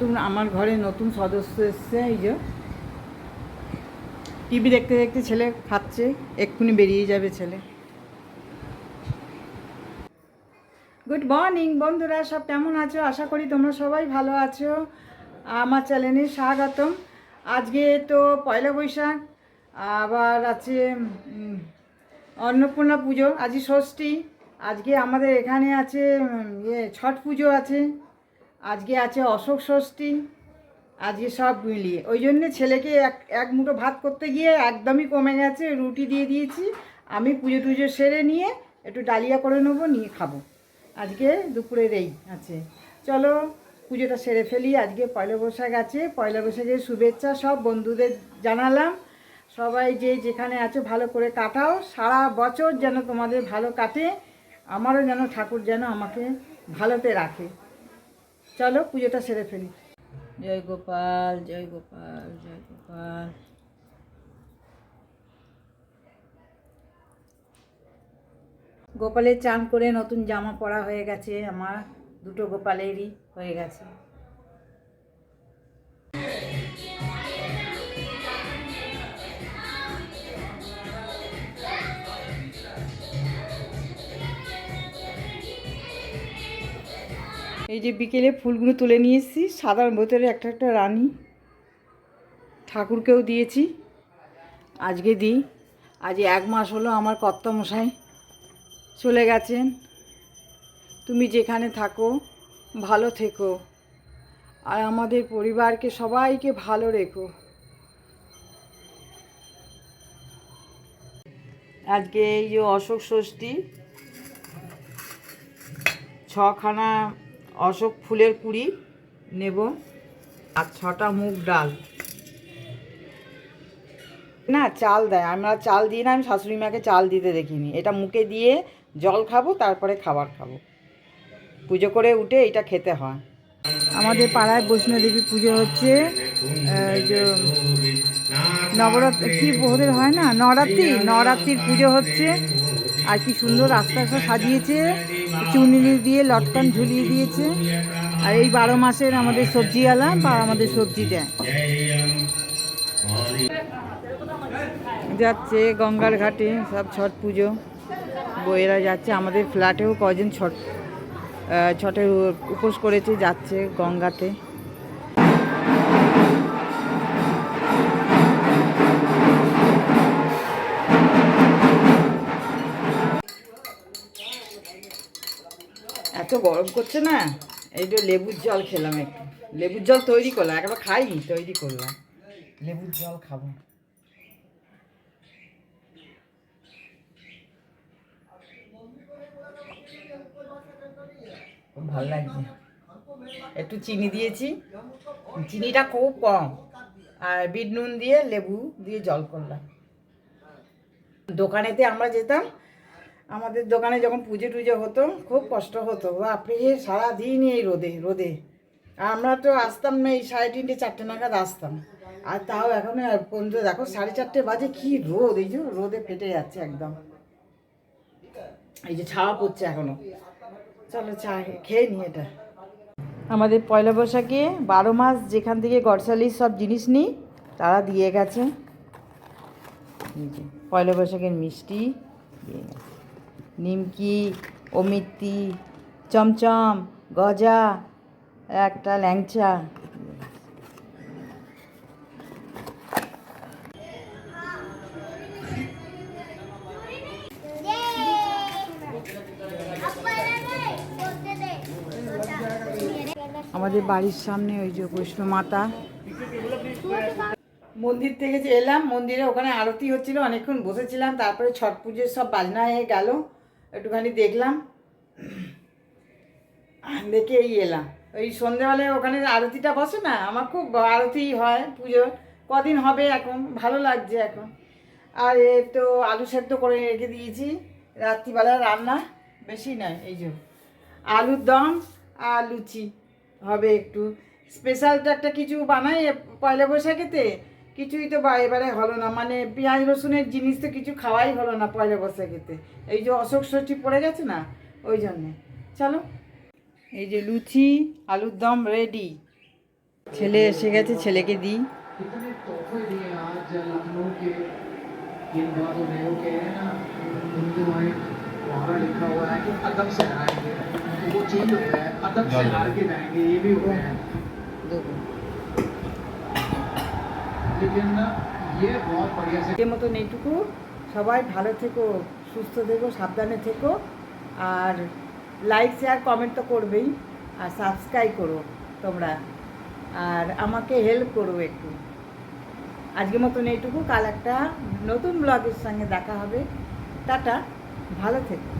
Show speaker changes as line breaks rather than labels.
নতুন, আমার ঘরে নতুন সদস্য এসছে, এই যে। টিভি দেখতে দেখতে ছেলে খাচ্ছে, এক্ষুনি বেরিয়ে যাবে ছেলে। গুড মর্নিং বন্ধুরা, সব কেমন আছো? আশা করি তোমরা সবাই ভালো আছো। আমার চ্যানেলে স্বাগতম। আজকে তো পয়লা বৈশাখ, আবার আছে অন্নপূর্ণা পুজো আজকে ষষ্ঠী। আজকে আমাদের এখানে আছে ইয়ে ছট পুজো আছে। আজকে আছে অশোক ষষ্ঠী, আজকে সব মিলিয়ে। ওই জন্য ছেলেকে এক এক মুঠো ভাত করতে গিয়ে একদমই কমে গেছে, রুটি দিয়ে দিয়েছি। আমি পুজো টুজো সেরে নিয়ে একটু ডালিয়া করে নেব, নিয়ে খাব। আজকে দুপুরের এই আছে। চলো, পুজোটা সেরে ফেলি। আজকে পয়লা বৈশাখ আছে, পয়লা বৈশাখের শুভেচ্ছা সব বন্ধুদের জানালাম। সবাই যে যেখানে আছো, ভালো করে কাটাও। সারা বছর যেন তোমাদের ভালো কাটে, আমারও যেন ঠাকুর যেন আমাকে ভালোতে রাখে। চলো পুজোটা সেরে ফেলি। জয় গোপাল জয় গোপাল জয় গোপাল। গোপালের চান করে নতুন জামা পরা হয়ে গেছে, আমার দুটো গোপালেরই হয়ে গেছে। এই যে বিকেলে ফুলগুলো তুলে নিয়ে এসেছি, সাদার বোতলে একটা একটা রানী ঠাকুরকেও দিয়েছি, আজকে দিই। আজ এক মাস হলো আমার কর্তামশাই চলে গেছেন। তুমি যেখানে থাকো, ভালো থেকো। আর আমাদের পরিবারকে সবাইকে ভালো রেখো। আজকে এই যে অশোক ষষ্ঠী, ছখানা অশোক ফুলের কুড়ি, নেব আর ছটা মুগ ডাল। না, চাল দেয়। আমরা চাল দিই না, আমি শাশুড়ি মাকে চাল দিতে দেখিনি। এটা মুখে দিয়ে জল খাব, তারপরে খাবার খাব। পুজো করে উঠে এটা খেতে হয়। আমাদের পাড়ায় বৈষ্ণোদেবী পুজো হচ্ছে নবরাত্রি, কি ওদের হয় না? নবরাত্রি নবরাত্রির পুজো হচ্ছে। আর কি সুন্দর রাস্তা রাস্তা সাজিয়েছে। চুনরি দিয়ে লটকান ঝুলিয়ে দিয়েছে। আর এই বারো মাসের আমাদের সবজিওয়ালা বা আমাদের সবজি দেয়। যাচ্ছে গঙ্গার ঘাটে, সব ছট পুজো। বইয়েরা যাচ্ছে, আমাদের ফ্ল্যাটেও কজন ছট উ- উপোস করেছে, যাচ্ছে গঙ্গাতে। এত গরম করছে না, এই যে লেবুর জল খেলাম একটু। লেবুর জল তৈরি করলাম, একবার খাইনি, তৈরি করলাম। লেবুর জল খাব। ভালো লাগছে। একটু চিনি দিয়েছি। চিনিটা খুব কম। আর বিট নুন দিয়ে লেবু দিয়ে জল করলাম। দোকানেতে আমরা যেতাম আমাদের দোকানে যখন পুজো টুজো হতো, খুব কষ্ট হতো। বাপরে সারাদিন এই রোদে রোদে। আর আমরা তো আসতাম না, এই সাড়ে তিনটে, চারটে নাগাদ আসতাম। আর তাও এখন পর্যন্ত, দেখো, সাড়ে চারটে বাজে, কি রোদ, এই যে রোদে ফেটে যাচ্ছে একদম। এই যে ছাওয়া পড়ছে এখনও। চলো চা খেয়ে নি এটা। আমাদের পয়লা বৈশাখে বারো মাস যেখান থেকে গড়শালির সব জিনিস নিই তারা দিয়ে গেছে। পয়লা বৈশাখের মিষ্টি দিয়ে গেছে। নিমকি অমিত্তি চমচম, গজা, একটা ল্যাংচা। আমাদের বাড়ির সামনে ওই যে বৈষ্ণব মাতা। মন্দির থেকে যে এলাম, মন্দিরে ওখানে আরতি হচ্ছিল, অনেকক্ষণ বসেছিলাম, তারপরে ছট পুজোর সব বাজনা হয়ে গেল। একটুখানি দেখলাম। দেখে এই এলাম। ওই সন্ধেবেলায় ওখানে আরতিটা বসে না, আমার খুব আরতি হয় পুজো। কদিন হবে এখন, ভালো লাগছে এখন। আর এ তো আলু সেদ্ধ করে রেখে দিয়েছি, রাত্রিবেলা রান্না বেশি নয়, এই যে আলুর দম আর লুচি হবে একটু। স্পেশালটা একটা কিছু বানাই পয়লা বৈশাখেতে কিছুই তো এবারে হলো না। মানে পেঁয়াজ, রসুনের জিনিস তো কিছু খাওয়াই হলো না পয়লা খেতে এই যে অশোক ষষ্ঠী পড়ে গেছে না, ওই জন্যে। চলো। এই যে লুচি, আলুর দম রেডি ছেলে এসে গেছে, ছেলেকে দিই। এ মতন এইটুকু, সবাই ভালো থেকো, সুস্থ থেকো, সাবধানে থেকো, আর লাইক শেয়ার কমেন্ট তো করবেই, আর সাবস্ক্রাইব করো তোমরা, আর আমাকে হেল্প করো একটু। আজকের মতন এইটুকু, কাল একটা নতুন ব্লগের সঙ্গে দেখা হবে। টাটা, ভালো থেকো।